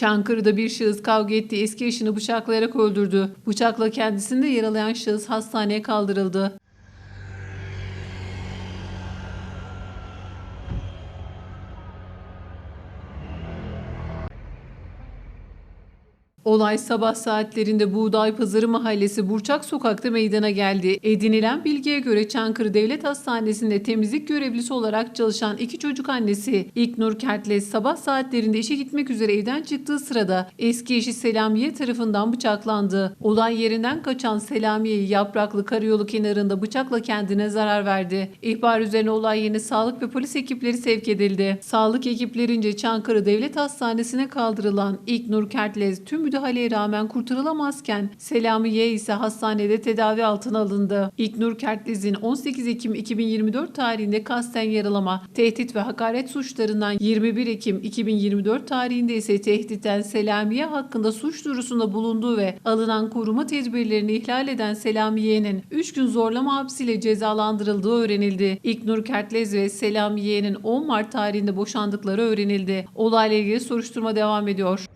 Çankırı'da bir şahıs kavga etti, eski eşini bıçaklayarak öldürdü. Bıçakla kendisini de yaralayan şahıs hastaneye kaldırıldı. Olay sabah saatlerinde Buğday Pazarı Mahallesi Burçak Sokak'ta meydana geldi. Edinilen bilgiye göre Çankırı Devlet Hastanesi'nde temizlik görevlisi olarak çalışan iki çocuk annesi İlknur Kertles sabah saatlerinde işe gitmek üzere evden çıktığı sırada eski eşi Selamiye tarafından bıçaklandı. Olay yerinden kaçan Selamiye'yi yapraklı karayolu kenarında bıçakla kendine zarar verdi. İhbar üzerine olay yerine sağlık ve polis ekipleri sevk edildi. Sağlık ekiplerince Çankırı Devlet Hastanesi'ne kaldırılan İlknur Kertles tüm müdahaleye rağmen kurtarılamazken Selamiye ise hastanede tedavi altına alındı. İlknur Kertlez'in 18 Ekim 2024 tarihinde kasten yaralama, tehdit ve hakaret suçlarından 21 Ekim 2024 tarihinde ise tehditten Selamiye hakkında suç duyurusunda bulunduğu ve alınan koruma tedbirlerini ihlal eden Selamiye'nin 3 gün zorlama hapsiyle cezalandırıldığı öğrenildi. İlknur Kertlez ve Selamiye'nin 10 Mart tarihinde boşandıkları öğrenildi. Olayla ilgili soruşturma devam ediyor.